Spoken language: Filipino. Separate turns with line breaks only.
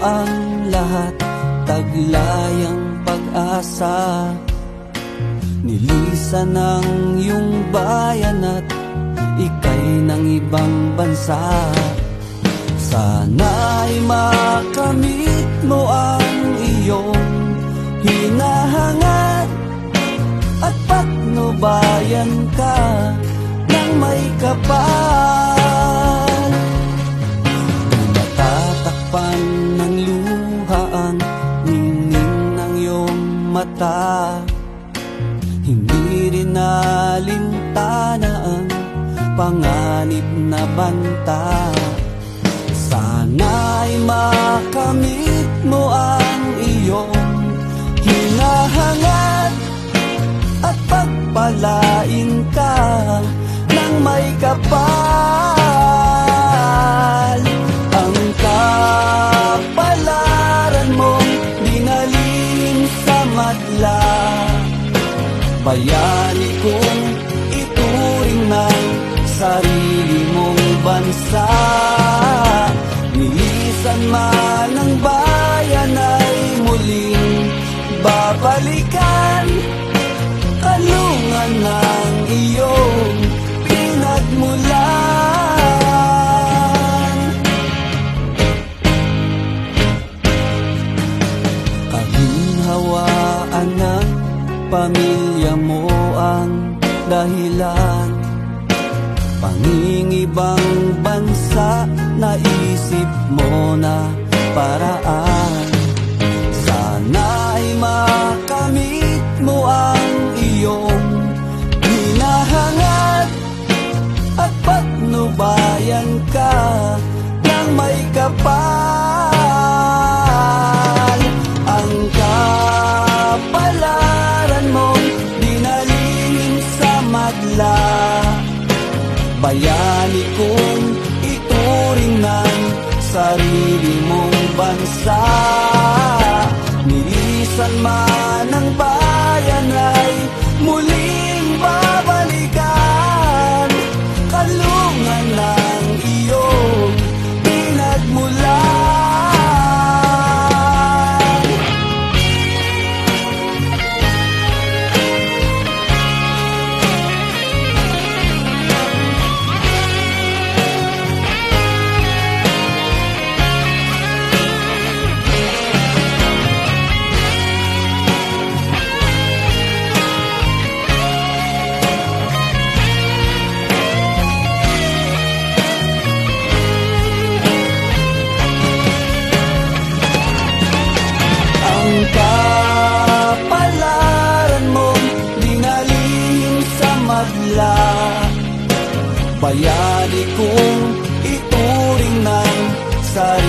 ang lahat Taglayang pag-asa. Nilisan ng iyong bayan at Ika'y ng ibang bansa. Sana'y makamit mo ang iyong hinahangad At patnubayan ka ng may kapal Hindi rin nalintana ang panganib na banta. Sana'y makamit mo ang iyong hinahangad At pagpalain ka ng may kapal Bayani kong ituring ng sarili mong bansa. Nilisan man pamilya mo ang dahilan. Pangingibang bansa Naisip mo na paraan. Sana'y makamit mo ang iyong hinahangad At patnubayan ka ng may kapal madla Bayani kong ituring ng sarili mong bansa. Nilisan man ang bayan madla Bayani kong ituring ng sarili.